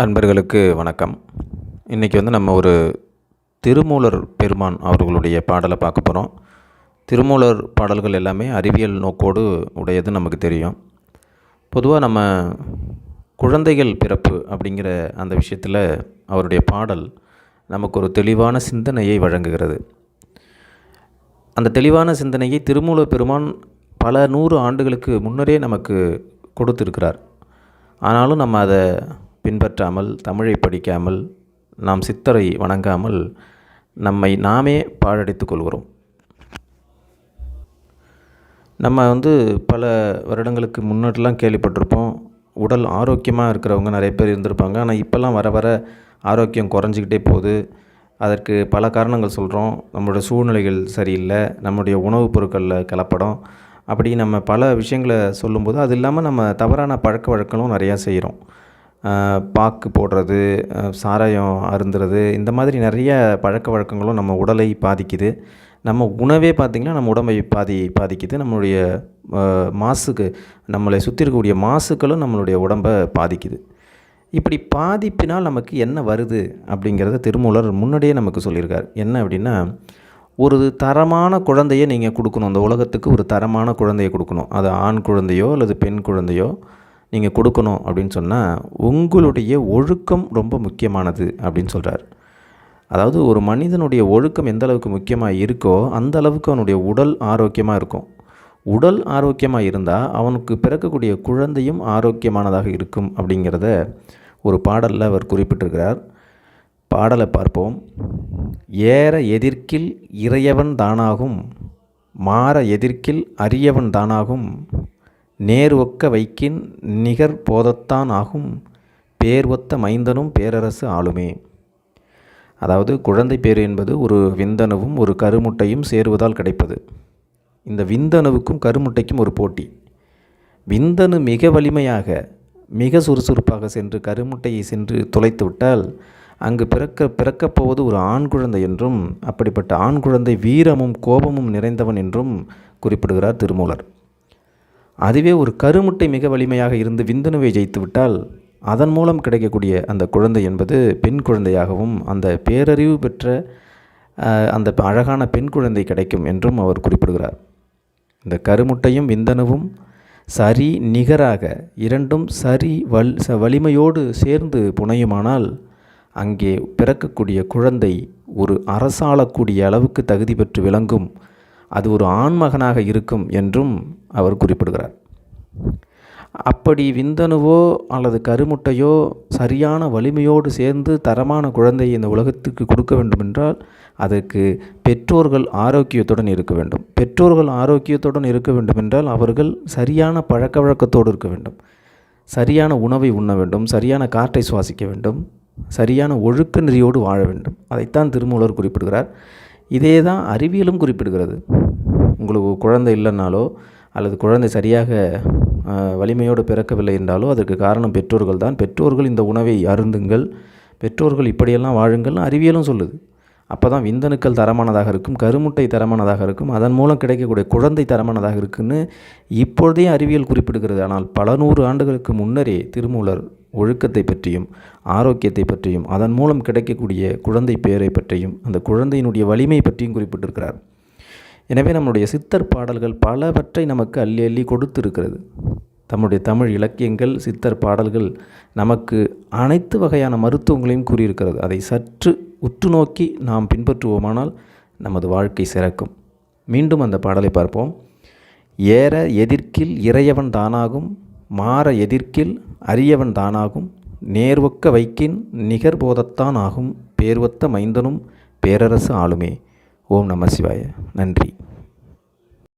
அன்பர்களுக்கு வணக்கம். இன்றைக்கி வந்து நம்ம ஒரு திருமூலர் பெருமான் அவர்களுடைய பாடலை பார்க்க போகிறோம் திருமூலர் பாடல்கள் எல்லாமே அறிவியல் நோக்கோடு உடையது நமக்கு தெரியும். பொதுவாக நம்ம குழந்தைகள் பிறப்பு அப்படிங்கிற அந்த விஷயத்தில் அவருடைய பாடல் நமக்கு ஒரு தெளிவான சிந்தனையை வழங்குகிறது. அந்த தெளிவான சிந்தனையை திருமூலர் பெருமான் பல நூறு ஆண்டுகளுக்கு முன்னரே நமக்கு கொடுத்திருக்கிறார். ஆனாலும் நம்ம அதை பின்பற்றாமல் தமிழை படிக்காமல் நாம் சித்தரை வணங்காமல் நம்மை நாமே பாழடித்துக் கொள்கிறோம். நம்ம வந்து பல வருடங்களுக்கு முன்னாடிலாம் கேள்விப்பட்டிருப்போம். உடல் ஆரோக்கியமாக இருக்கிறவங்க நிறைய பேர் இருந்திருப்பாங்க. ஆனால் இப்போல்லாம் வர வர ஆரோக்கியம் குறைஞ்சிக்கிட்டே போகுது. அதற்கு பல காரணங்கள் சொல்கிறோம் நம்மளுடைய சூழ்நிலைகள் சரியில்லை. நம்முடைய உணவுப் பொருட்களில் கலப்படம். அப்படி நம்ம பல விஷயங்களை சொல்லும்போது அது இல்லாமல் நம்ம தவறான பழக்க வழக்கங்களும் நிறையா செய்கிறோம். பாக்கு போடுறது சாராயம் அருந்துறது இந்த மாதிரி நிறைய பழக்க வழக்கங்களும் நம்ம உடலை பாதிக்குது. நம்ம உணவே பார்த்திங்கன்னா நம்ம உடம்பை பாதி பாதிக்குது. நம்மளுடைய மாசுக்கு நம்மளை சுற்றி இருக்கக்கூடிய மாசுக்களும் நம்மளுடைய உடம்பை பாதிக்குது. இப்படி பாதிப்பினால் நமக்கு என்ன வருது அப்படிங்கிறத திருமூலர் முன்னாடியே நமக்கு சொல்லியிருக்கார். என்ன அப்படின்னா ஒரு தரமான குழந்தையை நீங்கள் கொடுக்கணும். அந்த உலகத்துக்கு ஒரு தரமான குழந்தையை கொடுக்கணும். அது ஆண் குழந்தையோ அல்லது பெண் குழந்தையோ நீங்கள் கொடுக்கணும் அப்படின்னு சொன்னால் உங்களுடைய ஒழுக்கம் ரொம்ப முக்கியமானது அப்படின்னு சொல்கிறார் அதாவது ஒரு மனிதனுடைய ஒழுக்கம் எந்த அளவுக்கு முக்கியமாக இருக்கோ அந்த அளவுக்கு அவனுடைய உடல் ஆரோக்கியமாக இருக்கும். உடல் ஆரோக்கியமாக இருந்தால் அவனுக்கு பிறக்கக்கூடிய குழந்தையும் ஆரோக்கியமானதாக இருக்கும் அப்படிங்கிறத ஒரு பாடலில் அவர் குறிப்பிட்டிருக்கிறார். பாடலை பார்ப்போம். ஏற எதிர்க்கில் இறையவன் தானாகும் மாற எதிர்க்கில் அரியவன் தானாகும் நேர் ஒக்க வைக்கின் நிகர் போதத்தான் ஆகும் பேர் ஒத்த மைந்தனும் பேரரசு ஆளுமே. அதாவது குழந்தை பேர் என்பது ஒரு விந்தணுவும் ஒரு கருமுட்டையும் சேருவதால் கிடைப்பது. இந்த விந்தணுவுக்கும் கருமுட்டைக்கும் ஒரு போட்டி. விந்தணு மிக வலிமையாக மிக சுறுசுறுப்பாக சென்று கருமுட்டையை சென்று துளைத்து விட்டால் அங்கு பிறக்க பிறக்கப் போவது ஒரு ஆண் குழந்தை என்றும் அப்படிப்பட்ட ஆண் குழந்தை வீரமும் கோபமும் நிறைந்தவன் என்றும் குறிப்பிடுகிறார் திருமூலர். அதுவே ஒரு கருமுட்டை மிக வலிமையாக இருந்து விந்தணுவை ஜெயித்துவிட்டால் அதன் மூலம் கிடைக்கக்கூடிய அந்த குழந்தை என்பது பெண் குழந்தையாகவும் அந்த பேரறிவு பெற்ற அந்த அழகான பெண் குழந்தை கிடைக்கும் என்றும் அவர் குறிப்பிடுகிறார். இந்த கருமுட்டையும் விந்தணுவும் சரி நிகராக இரண்டும் சரி வல் ச வலிமையோடு சேர்ந்து புனையுமானால் அங்கே பிறக்கக்கூடிய குழந்தை ஒரு அரசாளக்கூடிய அளவுக்கு தகுதி பெற்று விளங்கும் அது ஒரு ஆண்மகனாக இருக்கும் என்றும் அவர் குறிப்பிடுகிறார். அப்படி விந்தணுவோ அல்லது கருமுட்டையோ சரியான வலிமையோடு சேர்ந்து தரமான குழந்தையை இந்த உலகத்துக்கு கொடுக்க வேண்டுமென்றால் அதற்கு பெற்றோர்கள் ஆரோக்கியத்துடன் இருக்க வேண்டும். பெற்றோர்கள் ஆரோக்கியத்துடன் இருக்க வேண்டுமென்றால் அவர்கள் சரியான பழக்க வழக்கத்தோடு இருக்க வேண்டும். சரியான உணவை உண்ண வேண்டும். சரியான காற்றை சுவாசிக்க வேண்டும். சரியான ஒழுக்க நெறியோடு வாழ வேண்டும். அதைத்தான் திருமூலர் குறிப்பிடுகிறார். இதே தான் அறிவியலும் குறிப்பிடுகிறது. உங்களுக்கு குழந்தை இல்லைன்னாலோ அல்லது குழந்தை சரியாக வலிமையோடு பிறக்கவில்லை என்றாலோ அதற்கு காரணம் பெற்றோர்கள் தான். பெற்றோர்கள் இந்த உணவை அருந்துங்கள். பெற்றோர்கள் இப்படியெல்லாம் வாழுங்கள்னு அறிவியலும் சொல்லுது. அப்போ தான் விந்தணுக்கள் தரமானதாக இருக்கும் கருமுட்டை தரமானதாக இருக்கும் அதன் மூலம் கிடைக்கக்கூடிய குழந்தை தரமானதாக இருக்குன்னு இப்பொழுதே அறிவியல் குறிப்பிடுகிறது. ஆனால் பல நூறு ஆண்டுகளுக்கு முன்னரே திருமூலர் ஒழுக்கத்தை பற்றியும் ஆரோக்கியத்தை பற்றியும் அதன் மூலம் கிடைக்கக்கூடிய குழந்தை பேரை பற்றியும் அந்த குழந்தையினுடைய வலிமை பற்றியும் குறிப்பிட்டிருக்கிறார். எனவே நம்முடைய சித்தர் பாடல்கள் பலவற்றை நமக்கு அள்ளி அள்ளி கொடுத்திருக்கிறது. தம்முடைய தமிழ் இலக்கியங்கள் சித்தர் பாடல்கள் நமக்கு அனைத்து வகையான மருத்துவங்களையும் கூறியிருக்கிறது. அதை சற்று உற்று நோக்கி நாம் பின்பற்றுவோமானால் நமது வாழ்க்கை சிறக்கும். மீண்டும் அந்த பாடலை பார்ப்போம். ஏற எதிர்க்கில் இறையவன் தானாகும் மாற எதிர்க்கில் அரியவன் தானாகும் நேர்வொக்க வைக்கின் நிகர் போதத்தான் ஆகும் பேர்வொத்த மைந்தனும் பேரரசு ஆளுமே. ஓம் நம சிவாய. நன்றி.